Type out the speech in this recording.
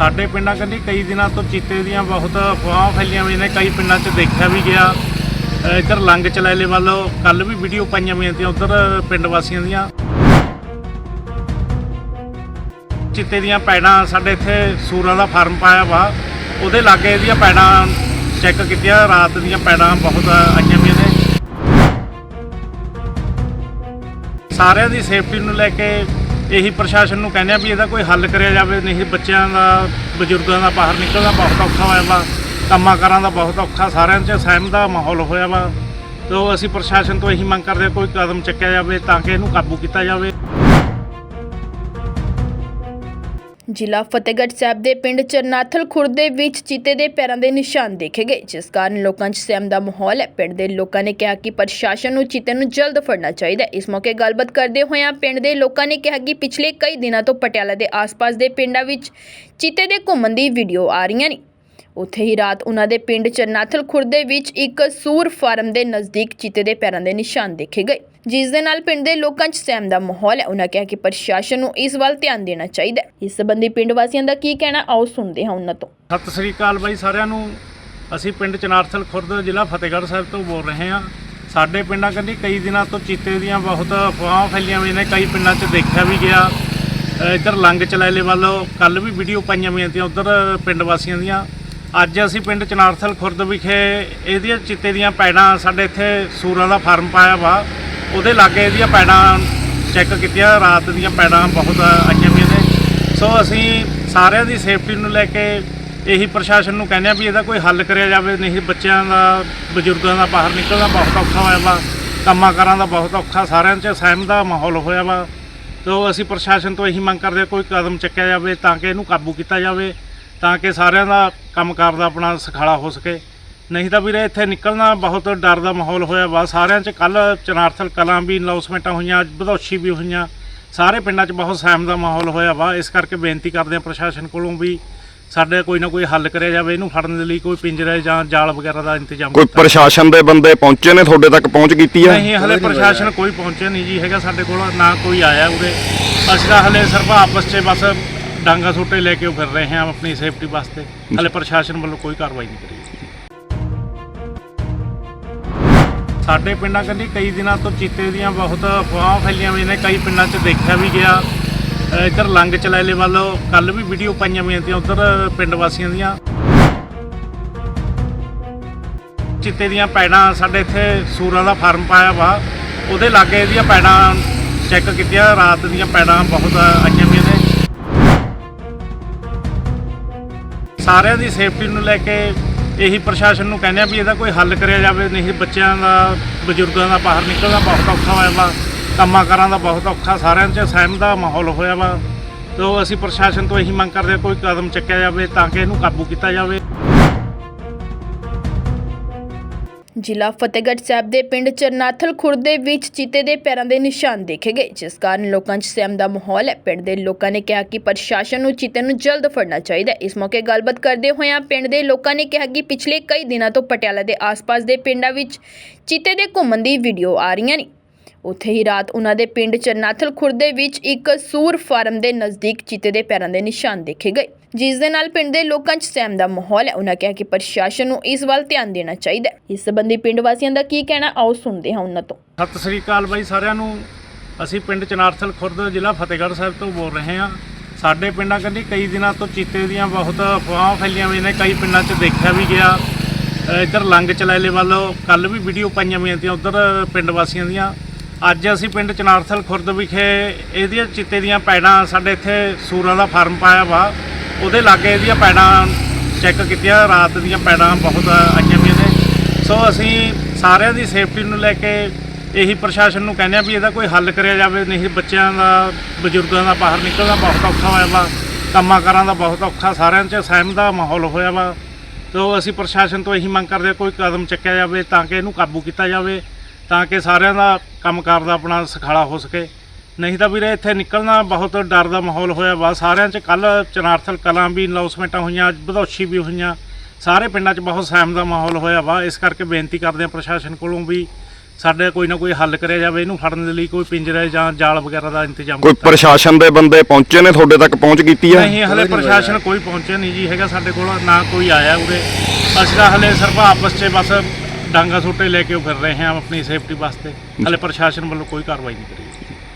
ਸਾਡੇ ਪਿੰਡਾਂ ਕੰਨੀ ਕਈ ਦਿਨਾਂ ਤੋਂ ਚੀਤੇ ਦੀਆਂ ਬਹੁਤ ਅਫਵਾਹਾਂ ਫੈਲੀਆਂ ਹੋਈਆਂ ਨੇ, ਕਈ ਪਿੰਡਾਂ 'ਚ ਦੇਖਿਆ ਵੀ ਗਿਆ। ਇੱਧਰ ਲੰਗ ਚਲਾਲੇ ਵੱਲੋਂ ਕੱਲ ਵੀ ਵੀਡੀਓ ਪਾਈਆਂ ਹੋਈਆਂ ਤੀਆਂ ਉਧਰ ਪਿੰਡ ਵਾਸੀਆਂ ਦੀਆਂ। ਚੀਤੇ ਦੀਆਂ ਪੈੜਾਂ, ਸਾਡੇ ਇੱਥੇ ਸੂਰਾਂ ਦਾ ਫਾਰਮ ਪਾਇਆ ਵਾ। ਉਹਦੇ ਲਾਗੇ ਇਹਦੀਆਂ ਪੈੜਾਂ ਚੈੱਕ ਕੀਤੀਆਂ, ਰਾਤ ਦੀਆਂ ਪੈੜਾਂ ਬਹੁਤ ਆਈਆਂ ਹੋਈਆਂ ਨੇ। ਸਾਰਿਆਂ ਦੀ ਸੇਫਟੀ ਨੂੰ ਲੈ ਕੇ ਇਹੀ ਪ੍ਰਸ਼ਾਸਨ ਨੂੰ ਕਹਿੰਦੇ ਆ ਵੀ ਇਹਦਾ ਕੋਈ ਹੱਲ ਕਰਿਆ ਜਾਵੇ, ਨਹੀਂ ਬੱਚਿਆਂ ਦਾ, ਬਜ਼ੁਰਗਾਂ ਦਾ ਬਾਹਰ ਨਿਕਲਣਾ ਬਹੁਤ ਔਖਾ ਹੋਇਆ ਵਾ ਕੰਮਾਂ ਕਾਰਾਂ ਦਾ ਬਹੁਤ ਔਖਾ, ਸਾਰਿਆਂ 'ਚ ਸਹਿਮ ਦਾ ਮਾਹੌਲ ਹੋਇਆ ਵਾ। ਤੋ ਅਸੀਂ ਪ੍ਰਸ਼ਾਸਨ ਤੋਂ ਇਹੀ ਮੰਗ ਕਰਦੇ ਹਾਂ ਕੋਈ ਕਦਮ ਚੱਕਿਆ ਜਾਵੇ ਤਾਂ ਕਿ ਇਹਨੂੰ ਕਾਬੂ ਕੀਤਾ ਜਾਵੇ। ਜ਼ਿਲ੍ਹਾ ਫਤਿਹਗੜ੍ਹ ਸਾਹਿਬ ਦੇ ਪਿੰਡ ਚਰਨਾਥਲ ਖੁਰਦ ਦੇ ਵਿੱਚ ਚੀਤੇ ਦੇ ਪੈਰਾਂ ਦੇ ਨਿਸ਼ਾਨ ਦੇਖੇ ਗਏ, ਜਿਸ ਕਾਰਨ ਲੋਕਾਂ 'ਚ ਸਹਿਮ ਦਾ ਮਾਹੌਲ ਹੈ। ਪਿੰਡ ਦੇ ਲੋਕਾਂ ਨੇ ਕਿਹਾ ਕਿ ਪ੍ਰਸ਼ਾਸਨ ਨੂੰ ਚੀਤੇ ਨੂੰ ਜਲਦ ਫੜਨਾ ਚਾਹੀਦਾ ਹੈ। ਇਸ ਮੌਕੇ ਗੱਲਬਾਤ ਕਰਦੇ ਹੋਇਆਂ ਪਿੰਡ ਦੇ ਲੋਕਾਂ ਨੇ ਕਿਹਾ ਕਿ ਪਿਛਲੇ ਕਈ ਦਿਨਾਂ ਤੋਂ ਪਟਿਆਲਾ ਦੇ ਆਸ-ਪਾਸ ਦੇ ਪਿੰਡਾਂ ਵਿੱਚ ਚੀਤੇ ਦੇ ਘੁੰਮਣ ਦੀ ਵੀਡੀਓ ਆ ਰਹੀਆਂ ਨੇ। ਉੱਥੇ ਹੀ ਰਾਤ ਉਹਨਾਂ ਦੇ ਪਿੰਡ ਚਰਨਾਥਲ ਖੁਰਦ ਦੇ ਵਿੱਚ ਇੱਕ ਸੂਰ ਫਾਰਮ ਦੇ ਨਜ਼ਦੀਕ ਚੀਤੇ ਦੇ ਪੈਰਾਂ ਦੇ ਨਿਸ਼ਾਨ ਦੇਖੇ ਗਏ। ਜਿਸ ਦੇ ਨਾਲ ਪਿੰਡ ਦੇ ਲੋਕਾਂ 'ਚ ਸਹਿਮ ਦਾ ਮਾਹੌਲ ਹੈ। ਉਹਨਾਂ ਕਿਹਾ ਕਿ ਪ੍ਰਸ਼ਾਸਨ ਨੂੰ ਇਸ ਵੱਲ ਧਿਆਨ ਦੇਣਾ ਚਾਹੀਦਾ ਹੈ। ਇਸ ਸੰਬੰਧੀ ਪਿੰਡ ਵਾਸੀਆਂ ਦਾ ਕੀ ਕਹਿਣਾ, ਆਓ ਸੁਣਦੇ ਹਾਂ ਉਹਨਾਂ ਤੋਂ। ਸਤਿ ਸ੍ਰੀ ਅਕਾਲ ਬਾਈ ਸਾਰਿਆਂ ਨੂੰ। ਅਸੀਂ ਪਿੰਡ ਚਨਾਰਥਲ ਖੁਰਦ, ਜ਼ਿਲ੍ਹਾ ਫਤਿਹਗੜ੍ਹ ਸਾਹਿਬ ਤੋਂ ਬੋਲ ਰਹੇ ਹਾਂ। ਸਾਡੇ ਪਿੰਡਾਂ ਕੰਨੀ ਕਈ ਦਿਨਾਂ ਤੋਂ ਚੀਤੇ ਦੀਆਂ ਬਹੁਤ ਅਫਵਾਹਾਂ ਫੈਲੀਆਂ ਹੋਈਆਂ ਨੇ। ਕਈ ਪਿੰਡਾਂ 'ਚ ਦੇਖਿਆ ਵੀ ਗਿਆ। ਇੱਧਰ ਲੰਗ ਚਲਾਲੇ ਵੱਲੋਂ ਕੱਲ ਵੀ ਵੀਡੀਓ ਪਾਈਆਂ ਹੋਈਆਂ ਤੀਆਂ ਉਧਰ ਪਿੰਡ ਵਾਸੀਆਂ ਦੀਆਂ। ਅੱਜ ਅਸੀਂ ਪਿੰਡ ਚਨਾਰਥਲ ਖੁਰਦ ਵਿਖੇ ਇਹਦੀਆਂ ਚੀਤੇ ਦੀਆਂ ਪੈੜਾਂ ਸਾਡੇ ਇੱਥੇ ਸੂਰਾਂ ਦਾ ਫਾਰਮ ਪਾਇਆ ਵਾ। ਉਹਦੇ ਲਾਗੇ ਇਹਦੀਆਂ ਪੈੜਾਂ ਚੈੱਕ ਕੀਤੀਆਂ, ਰਾਤ ਦੀਆਂ ਪੈੜਾਂ ਬਹੁਤ ਆਈਆਂ ਹੋਈਆਂ ਨੇ। ਸੋ ਅਸੀਂ ਸਾਰਿਆਂ ਦੀ ਸੇਫਟੀ ਨੂੰ ਲੈ ਕੇ ਇਹੀ ਪ੍ਰਸ਼ਾਸਨ ਨੂੰ ਕਹਿੰਦੇ ਆ ਵੀ ਇਹਦਾ ਕੋਈ ਹੱਲ ਕਰਿਆ ਜਾਵੇ, ਨਹੀਂ ਬੱਚਿਆਂ ਦਾ, ਬਜ਼ੁਰਗਾਂ ਦਾ ਬਾਹਰ ਨਿਕਲਣਾ ਬਹੁਤ ਔਖਾ ਹੋਇਆ ਵਾ ਕੰਮਾਂ ਕਾਰਾਂ ਦਾ ਬਹੁਤ ਔਖਾ, ਸਾਰਿਆਂ 'ਚ ਸਹਿਮ ਦਾ ਮਾਹੌਲ ਹੋਇਆ ਵਾ। ਤੋ ਅਸੀਂ ਪ੍ਰਸ਼ਾਸਨ ਤੋਂ ਇਹੀ ਮੰਗ ਕਰਦੇ ਕੋਈ ਕਦਮ ਚੱਕਿਆ ਜਾਵੇ ਤਾਂ ਕਿ ਇਹਨੂੰ ਕਾਬੂ ਕੀਤਾ ਜਾਵੇ, ਤਾਂ ਕਿ ਸਾਰਿਆਂ ਦਾ ਕੰਮਕਾਰ ਦਾ ਆਪਣਾ ਸਖਾਲਾ ਹੋ ਸਕੇ। ਨਹੀਂ ਤਾਂ ਵੀਰੇ ਇੱਥੇ ਨਿਕਲਣਾ ਬਹੁਤ ਡਰ ਦਾ ਮਾਹੌਲ ਹੋਇਆ ਵਾ। ਸਾਰਿਆਂ 'ਚ ਕੱਲ ਚਨਾਰਥਲ ਕਲਾਂ ਵੀ ਅਨਾਉਂਸਮੈਂਟਾਂ ਹੋਈਆਂ ਬਧੌਸ਼ੀ ਵੀ ਹੋਈਆਂ। ਸਾਰੇ ਪਿੰਡਾਂ 'ਚ ਬਹੁਤ ਸਹਿਮ ਦਾ ਮਾਹੌਲ ਹੋਇਆ ਵਾ। ਇਸ ਕਰਕੇ ਬੇਨਤੀ ਕਰਦੇ ਹਾਂ ਪ੍ਰਸ਼ਾਸਨ ਕੋਲੋਂ ਵੀ ਸਾਡੇ ਕੋਈ ਨਾ ਕੋਈ ਹੱਲ ਕਰਿਆ ਜਾਵੇ। ਇਹਨੂੰ ਫੜਨ ਦੇ ਲਈ ਕੋਈ ਪਿੰਜਰੇ ਜਾਂ ਜਾਲ ਵਗੈਰਾ ਦਾ ਇੰਤਜ਼ਾਮ ਕੋਈ ਪ੍ਰਸ਼ਾਸਨ ਦੇ ਬੰਦੇ ਪਹੁੰਚੇ ਨੇ ਤੁਹਾਡੇ ਤੱਕ ਪਹੁੰਚ ਕੀਤੀ ਹੈ? ਨਹੀਂ ਹਲੇ ਪ੍ਰਸ਼ਾਸਨ ਕੋਈ ਪਹੁੰਚਿਆ ਨਹੀਂ ਜੀ ਹੈਗਾ ਸਾਡੇ ਕੋਲ ਨਾ ਕੋਈ ਆਇਆ ਉਰੇ। ਅਸੀਂ ਤਾਂ ਹਲੇ ਸਿਰਫ ਆਪਸ 'ਚ ਬਸ ਡਾਂਗਾ ਸੋਟੇ ਲੈ ਕੇ ਫਿਰ ਰਹੇ ਹਾਂ ਆਪਣੀ ਸੇਫਟੀ ਵਾਸਤੇ। ਹਲੇ ਪ੍ਰਸ਼ਾਸਨ ਵੱਲੋਂ ਕੋਈ ਕਾਰਵਾਈ ਨਹੀਂ ਕਰੀ। ਸਾਡੇ ਪਿੰਡਾਂ ਕੰਨੀ ਕਈ ਦਿਨਾਂ ਤੋਂ ਚੀਤੇ ਦੀਆਂ ਬਹੁਤ ਅਫਵਾਹਾਂ ਫੈਲੀਆਂ ਹੋਈਆਂ ਨੇ। ਕਈ ਪਿੰਡਾਂ 'ਚ ਦੇਖਿਆ ਵੀ ਗਿਆ। ਇੱਧਰ ਲੰਗ ਚਲਾਲੇ ਵੱਲੋਂ ਕੱਲ ਵੀ ਵੀਡੀਓ ਪਾਈਆਂ ਹੋਈਆਂ ਤੀਆਂ ਉਧਰ ਪਿੰਡ ਵਾਸੀਆਂ ਦੀਆਂ। ਚਿੱਤੇ ਦੀਆਂ ਪੈੜਾਂ ਸਾਡੇ ਇੱਥੇ ਸੂਰਾਂ ਦਾ ਫਾਰਮ ਪਾਇਆ ਵਾ। ਉਹਦੇ ਲਾਗੇ ਇਹਦੀਆਂ ਪੈੜਾਂ ਚੈੱਕ ਕੀਤੀਆਂ। ਰਾਤ ਦੀਆਂ ਪੈੜਾਂ ਬਹੁਤ ਆਈਆਂ ਹੋਈਆਂ ਨੇ। ਸਾਰਿਆਂ ਦੀ ਸੇਫਟੀ ਨੂੰ ਲੈ ਕੇ ਇਹੀ ਪ੍ਰਸ਼ਾਸਨ ਨੂੰ ਕਹਿੰਦੇ ਆ ਵੀ ਇਹਦਾ ਕੋਈ ਹੱਲ ਕਰਿਆ ਜਾਵੇ, ਨਹੀਂ ਬੱਚਿਆਂ ਦਾ, ਬਜ਼ੁਰਗਾਂ ਦਾ ਬਾਹਰ ਨਿਕਲਣਾ ਬਹੁਤ ਔਖਾ ਹੋਇਆ ਵਾ ਕੰਮਾਂ ਕਾਰਾਂ ਦਾ ਬਹੁਤ ਔਖਾ, ਸਾਰਿਆਂ 'ਚ ਸਹਿਮ ਦਾ ਮਾਹੌਲ ਹੋਇਆ ਵਾ। ਤੋ ਅਸੀਂ ਪ੍ਰਸ਼ਾਸਨ ਤੋਂ ਇਹੀ ਮੰਗ ਕਰਦੇ ਹਾਂ ਕੋਈ ਕਦਮ ਚੱਕਿਆ ਜਾਵੇ ਤਾਂ ਕਿ ਇਹਨੂੰ ਕਾਬੂ ਕੀਤਾ ਜਾਵੇ। ਜ਼ਿਲ੍ਹਾ ਫਤਿਹਗੜ੍ਹ ਸਾਹਿਬ ਦੇ ਪਿੰਡ ਚਰਨਾਥਲ ਖੁਰਦ ਦੇ ਵਿੱਚ ਚੀਤੇ ਦੇ ਪੈਰਾਂ ਦੇ ਨਿਸ਼ਾਨ ਦੇਖੇ ਗਏ, ਜਿਸ ਕਾਰਨ ਲੋਕਾਂ 'ਚ ਸਹਿਮ ਦਾ ਮਾਹੌਲ ਹੈ। ਪਿੰਡ ਦੇ ਲੋਕਾਂ ਨੇ ਕਿਹਾ ਕਿ ਪ੍ਰਸ਼ਾਸਨ ਨੂੰ ਚੀਤੇ ਨੂੰ ਜਲਦ ਫੜਨਾ ਚਾਹੀਦਾ ਹੈ। ਇਸ ਮੌਕੇ ਗੱਲਬਾਤ ਕਰਦੇ ਹੋਇਆਂ ਪਿੰਡ ਦੇ ਲੋਕਾਂ ਨੇ ਕਿਹਾ ਕਿ ਪਿਛਲੇ ਕਈ ਦਿਨਾਂ ਤੋਂ ਪਟਿਆਲਾ ਦੇ ਆਸ-ਪਾਸ ਦੇ ਪਿੰਡਾਂ ਵਿੱਚ ਚੀਤੇ ਦੇ ਘੁੰਮਣ ਦੀ ਵੀਡੀਓ ਆ ਰਹੀਆਂ ਨੇ। ਉੱਥੇ ਹੀ ਰਾਤ ਉਹਨਾਂ ਦੇ ਪਿੰਡ ਚਰਨਾਥਲ ਖੁਰਦ ਵਿੱਚ ਇੱਕ ਸੂਰ ਫਾਰਮ ਦੇ ਨਜ਼ਦੀਕ ਚੀਤੇ ਦੇ ਪੈਰਾਂ ਦੇ ਨਿਸ਼ਾਨ ਦੇਖੇ ਗਏ। ਜਿਸ ਦੇ ਨਾਲ ਪਿੰਡ ਦੇ ਲੋਕਾਂ 'ਚ ਸਹਿਮ ਦਾ ਮਾਹੌਲ ਹੈ। ਉਹਨਾਂ ਕਿਹਾ ਕਿ ਪ੍ਰਸ਼ਾਸਨ ਨੂੰ ਇਸ ਵੱਲ ਧਿਆਨ ਦੇਣਾ ਚਾਹੀਦਾ ਹੈ। ਇਸ ਸੰਬੰਧੀ ਪਿੰਡ ਵਾਸੀਆਂ ਦਾ ਕੀ ਕਹਿਣਾ, ਆਓ ਸੁਣਦੇ ਹਾਂ ਉਹਨਾਂ ਤੋਂ। ਸਤਿ ਸ੍ਰੀ ਅਕਾਲ ਬਾਈ ਸਾਰਿਆਂ ਨੂੰ। ਅਸੀਂ ਪਿੰਡ ਚਨਾਰਥਲ ਖੁਰਦ ਜ਼ਿਲ੍ਹਾ ਫਤਿਹਗੜ੍ਹ ਸਾਹਿਬ ਤੋਂ ਬੋਲ ਰਹੇ ਹਾਂ। ਸਾਡੇ ਪਿੰਡਾਂ ਕੰਨੀ ਕਈ ਦਿਨਾਂ ਤੋਂ ਚੀਤੇ ਦੀਆਂ ਬਹੁਤ ਅਫਵਾਹਾਂ ਫੈਲੀਆਂ ਹੋਈਆਂ ਨੇ। ਕਈ ਪਿੰਡਾਂ 'ਚ ਦੇਖਿਆ ਵੀ ਗਿਆ। ਇੱਧਰ ਲੰਗ ਚਲਾਲੇ ਵੱਲੋਂ ਕੱਲ ਵੀ ਵੀਡੀਓ ਪਾਈਆਂ ਹੋਈਆਂ ਤੀਆਂ ਉਧਰ ਪਿੰਡ ਵਾਸੀਆਂ ਦੀਆਂ। ਅੱਜ ਅਸੀਂ ਪਿੰਡ ਚਨਾਰਥਲ ਖੁਰਦ ਵਿਖੇ ਇਹਦੀਆਂ ਚੀਤੇ ਦੀਆਂ ਪੈੜਾਂ ਸਾਡੇ ਇੱਥੇ ਸੂਰਾਂ ਦਾ ਫਾਰਮ ਪਾਇਆ ਵਾ। ਉਹਦੇ ਲਾਗੇ ਇਹਦੀਆਂ ਪੈੜਾਂ ਚੈੱਕ ਕੀਤੀਆਂ, ਰਾਤ ਦੀਆਂ ਪੈੜਾਂ ਬਹੁਤ ਆਈਆਂ ਹੋਈਆਂ ਨੇ। ਸੋ ਅਸੀਂ ਸਾਰਿਆਂ ਦੀ ਸੇਫਟੀ ਨੂੰ ਲੈ ਕੇ ਇਹੀ ਪ੍ਰਸ਼ਾਸਨ ਨੂੰ ਕਹਿੰਦੇ ਆ ਵੀ ਇਹਦਾ ਕੋਈ ਹੱਲ ਕਰਿਆ ਜਾਵੇ, ਨਹੀਂ ਬੱਚਿਆਂ ਦਾ, ਬਜ਼ੁਰਗਾਂ ਦਾ ਬਾਹਰ ਨਿਕਲਣਾ ਬਹੁਤ ਔਖਾ ਹੋਇਆ ਵਾ। ਕੰਮਾਂ ਕਾਰਾਂ ਦਾ ਬਹੁਤ ਔਖਾ, ਸਾਰਿਆਂ 'ਚ ਸਹਿਮ ਦਾ ਮਾਹੌਲ ਹੋਇਆ ਵਾ। ਸੋ ਅਸੀਂ ਪ੍ਰਸ਼ਾਸਨ ਤੋਂ ਇਹੀ ਮੰਗ ਕਰਦੇ ਹਾਂ, ਕੋਈ ਕਦਮ ਚੱਕਿਆ ਜਾਵੇ ਤਾਂ ਕਿ ਇਹਨੂੰ ਕਾਬੂ ਕੀਤਾ ਜਾਵੇ। ਤਾਂ ਕਿ ਸਾਰਿਆਂ ਦਾ ਕੰਮ ਕੰਮਕਾਰ ਦਾ ਆਪਣਾ ਸਖਾਲਾ ਹੋ ਸਕੇ। ਨਹੀਂ ਤਾਂ ਵੀਰੇ ਇੱਥੇ ਨਿਕਲਣਾ ਬਹੁਤ ਡਰ ਦਾ ਮਾਹੌਲ ਹੋਇਆ। ਵਾ ਸਾਰਿਆਂ 'ਚ ਕੱਲ ਚਨਾਰਥਲ ਕਲਾਂ ਵੀ ਅਨਾਉਂਸਮੈਂਟਾਂ ਹੋਈਆਂ ਬਧੌਸ਼ੀ ਵੀ ਹੋਈਆਂ। ਸਾਰੇ ਪਿੰਡਾਂ 'ਚ ਬਹੁਤ ਸਹਿਮ ਦਾ ਮਾਹੌਲ ਹੋਇਆ ਵਾ। ਇਸ ਕਰਕੇ ਬੇਨਤੀ ਕਰਦੇ ਆ ਪ੍ਰਸ਼ਾਸਨ ਕੋਲੋਂ ਵੀ ਸਾਡੇ ਕੋਈ ਨਾ ਕੋਈ ਹੱਲ ਕਰਿਆ ਜਾਵੇ। ਇਹਨੂੰ ਫੜਨ ਦੇ ਲਈ ਕੋਈ ਪਿੰਜਰੇ ਜਾਂ ਜਾਲ ਵਗੈਰਾ ਦਾ ਇੰਤਜ਼ਾਮ ਕੋਈ ਪ੍ਰਸ਼ਾਸਨ ਦੇ ਬੰਦੇ ਪਹੁੰਚੇ ਨੇ? ਤੁਹਾਡੇ ਤੱਕ ਪਹੁੰਚ ਕੀਤੀ ਹੈ ਨਹੀਂ ਹਲੇ ਪ੍ਰਸ਼ਾਸਨ ਕੋਈ ਪਹੁੰਚਿਆ ਨਹੀਂ ਜੀ ਹੈਗਾ ਸਾਡੇ ਕੋਲ। ਨਾ ਕੋਈ ਆਇਆ ਉਰੇ। ਅਸੀਂ ਤਾਂ ਹਲੇ ਸਿਰਫ ਆਪਸ 'ਚ ਬਸ ਡਾਂਗਾ ਸੋਟੇ ਲੈ ਕੇ ਉਹ ਫਿਰ ਰਹੇ ਹਾਂ ਆਪਣੀ ਸੇਫਟੀ ਵਾਸਤੇ। ਹਲੇ ਪ੍ਰਸ਼ਾਸਨ ਵੱਲੋਂ ਕੋਈ ਕਾਰਵਾਈ ਨਹੀਂ ਕਰੀ।